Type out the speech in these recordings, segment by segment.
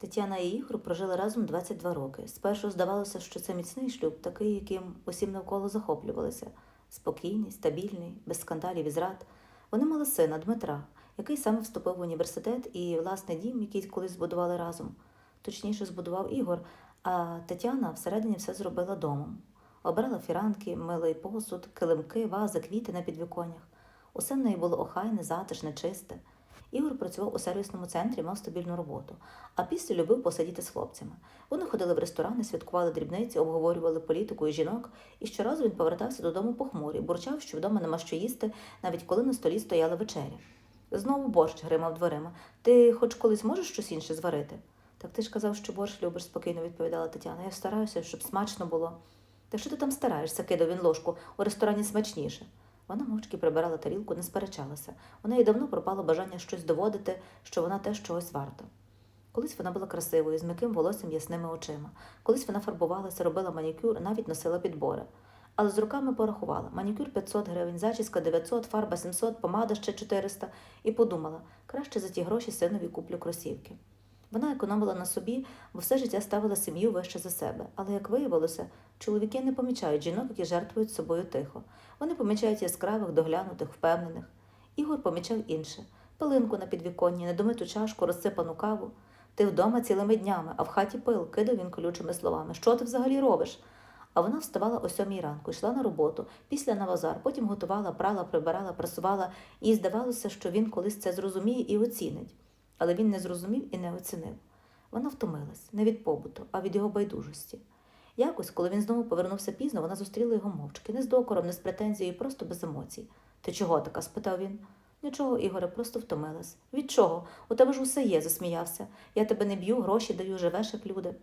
Тетяна і Ігор прожили разом 22 роки. Спершу здавалося, що це міцний шлюб, такий, яким усім навколо захоплювалися. Спокійний, стабільний, без скандалів і зрад. Вони мали сина Дмитра, який саме вступив в університет і власний дім, який колись збудували разом. Точніше, збудував Ігор, а Тетяна всередині все зробила домом. Обрала фіранки, милий посуд, килимки, вази, квіти на підвіконнях. Усе в неї було охайне, затишне, чисте. Ігор працював у сервісному центрі, мав стабільну роботу, а після любив посидіти з хлопцями. Вони ходили в ресторани, святкували дрібниці, обговорювали політику і жінок, і щоразу він повертався додому похмурий, бурчав, що вдома нема що їсти, навіть коли на столі стояла вечеря. Знову борщ гримав дверима. Ти хоч колись можеш щось інше зварити? Так ти ж казав, що борщ любиш, спокійно відповідала Тетяна. Я стараюся, щоб смачно було. Та що ти там стараєшся, кидав він ложку, у ресторані смачніше. Вона мовчки прибирала тарілку, не сперечалася. У неї давно пропало бажання щось доводити, що вона теж чогось варта. Колись вона була красивою, з м'яким волоссям ясними очима. Колись вона фарбувалася, робила манікюр, навіть носила підбори. Але з руками порахувала манікюр 500 гривень, зачіска 900, фарба 700, помада ще 400, і подумала, краще за ті гроші синові куплю кросівки. Вона економила на собі, бо все життя ставила сім'ю вище за себе. Але, як виявилося, чоловіки не помічають жінок, які жертвують собою тихо. Вони помічають яскравих, доглянутих, впевнених. Ігор помічав інше пилинку на підвіконні, недомиту чашку, розсипану каву. Ти вдома цілими днями, а в хаті пил, кидав він колючими словами. Що ти взагалі робиш? А вона вставала о сьомій ранку, йшла на роботу, після на базар, потім готувала, прала, прибирала, прасувала, їй здавалося, що він колись це зрозуміє і оцінить. Але він не зрозумів і не оцінив. Вона втомилась не від побуту, а від його байдужості. Якось, коли він знову повернувся пізно, вона зустріла його мовчки, не з докором, не з претензією, просто без емоцій. Ти чого така? спитав він. Нічого, Ігоре, просто втомилась. Від чого? У тебе ж усе є, засміявся. Я тебе не б'ю, гроші даю, живеш як люди.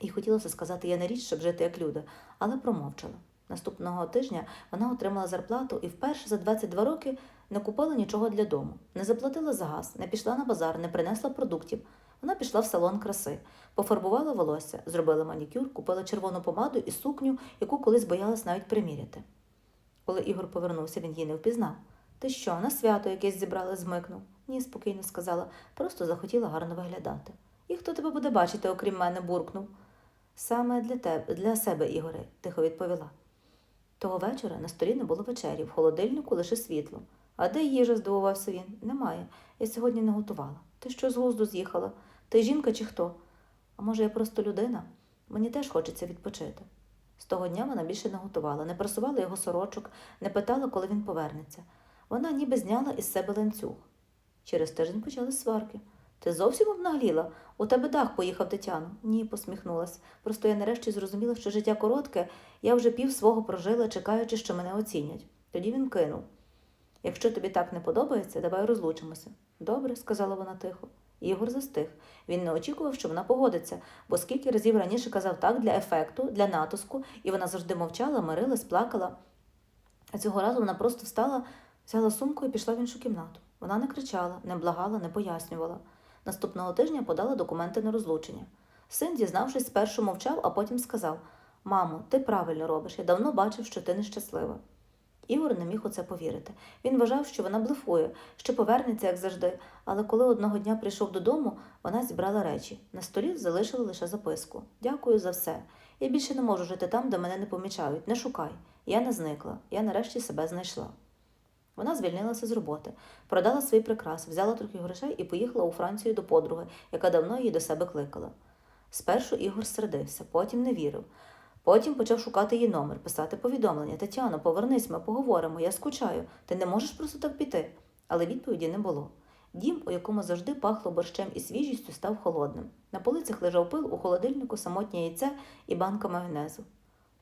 І хотілося сказати, я не річ, щоб жити як люди, але промовчала. Наступного тижня вона отримала зарплату і вперше за 22 роки не купила нічого для дому, не заплатила за газ, не пішла на базар, не принесла продуктів. Вона пішла в салон краси, пофарбувала волосся, зробила манікюр, купила червону помаду і сукню, яку колись боялась навіть приміряти. Коли Ігор повернувся, він її не впізнав. Ти що, на свято якесь зібрали, змикнув? Ні, спокійно сказала, просто захотіла гарно виглядати. І хто тебе буде бачити, окрім мене, буркнув. Саме для тебе, для себе, Ігоре, тихо відповіла. Того вечора на столі не було вечері, в холодильнику лише світло. А де їжа? здивувався він. Немає. Я сьогодні не готувала. Ти що з глузду з'їхала? Ти жінка чи хто? А може, я просто людина? Мені теж хочеться відпочити. З того дня вона більше не готувала, не просувала його сорочок, не питала, коли він повернеться. Вона ніби зняла із себе ланцюг. Через тиждень почали сварки. Ти зовсім обнагліла? У тебе дах поїхав Тетяно. Ні, посміхнулась. Просто я нарешті зрозуміла, що життя коротке, я вже пів свого прожила, чекаючи, що мене оцінять. Тоді він кинув. Якщо тобі так не подобається, давай розлучимося. Добре, сказала вона тихо. Ігор застиг. Він не очікував, що вона погодиться, бо скільки разів раніше казав так для ефекту, для натиску, і вона завжди мовчала, мирилась, плакала. А цього разу вона просто встала, взяла сумку і пішла в іншу кімнату. Вона не кричала, не благала, не пояснювала. Наступного тижня подала документи на розлучення. Син, дізнавшись, спершу мовчав, а потім сказав: Мамо, ти правильно робиш, я давно бачив, що ти нещаслива. Ігор не міг у це повірити. Він вважав, що вона блефує, що повернеться, як завжди, але коли одного дня прийшов додому, вона зібрала речі. На столі залишила лише записку. Дякую за все. Я більше не можу жити там, де мене не помічають. Не шукай. Я не зникла. Я нарешті себе знайшла. Вона звільнилася з роботи, продала свій прикрас, взяла трохи грошей і поїхала у Францію до подруги, яка давно її до себе кликала. Спершу Ігор сердився, потім не вірив. Потім почав шукати її номер, писати повідомлення. Тетяно, повернись, ми поговоримо, я скучаю. Ти не можеш просто так піти. Але відповіді не було. Дім, у якому завжди пахло борщем і свіжістю, став холодним. На полицях лежав пил, у холодильнику самотнє яйце і банка майонезу.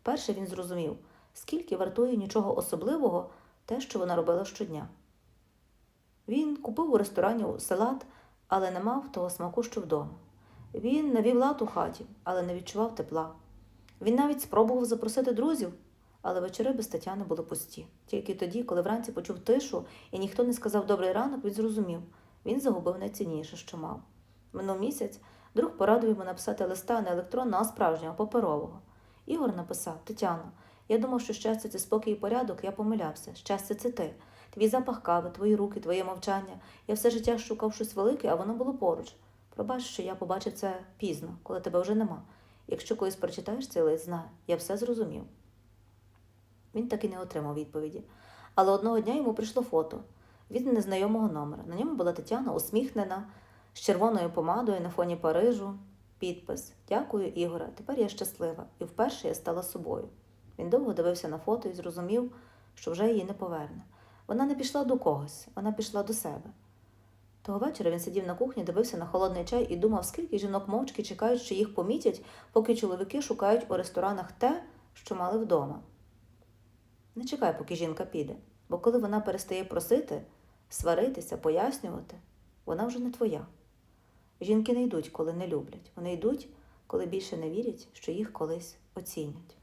Перше він зрозумів, скільки вартує нічого особливого те, що вона робила щодня. Він купив у ресторані салат, але не мав того смаку, що вдома. Він навів лад у хаті, але не відчував тепла. Він навіть спробував запросити друзів, але вечори без Тетяни були пусті. Тільки тоді, коли вранці почув тишу і ніхто не сказав добрий ранок, він зрозумів він загубив найцінніше, що мав. Минув місяць друг порадив йому написати листа не електронного, а справжнього, паперового. Ігор написав: Тетяно, я думав, що щастя це спокій і порядок, я помилявся. Щастя це ти. Твій запах кави, твої руки, твоє мовчання. Я все життя шукав щось велике, а воно було поруч. Пробач, що я побачив це пізно, коли тебе вже нема. Якщо колись прочитаєш цей лист, знай, я все зрозумів. Він так і не отримав відповіді. Але одного дня йому прийшло фото від незнайомого номера. На ньому була Тетяна усміхнена, з червоною помадою на фоні Парижу. Підпис Дякую, Ігоре. Тепер я щаслива, і вперше я стала собою. Він довго дивився на фото і зрозумів, що вже її не поверне. Вона не пішла до когось, вона пішла до себе. Того вечора він сидів на кухні, дивився на холодний чай і думав, скільки жінок мовчки чекають, що їх помітять, поки чоловіки шукають у ресторанах те, що мали вдома. Не чекай, поки жінка піде, бо коли вона перестає просити, сваритися, пояснювати, вона вже не твоя. Жінки не йдуть, коли не люблять. Вони йдуть, коли більше не вірять, що їх колись оцінять.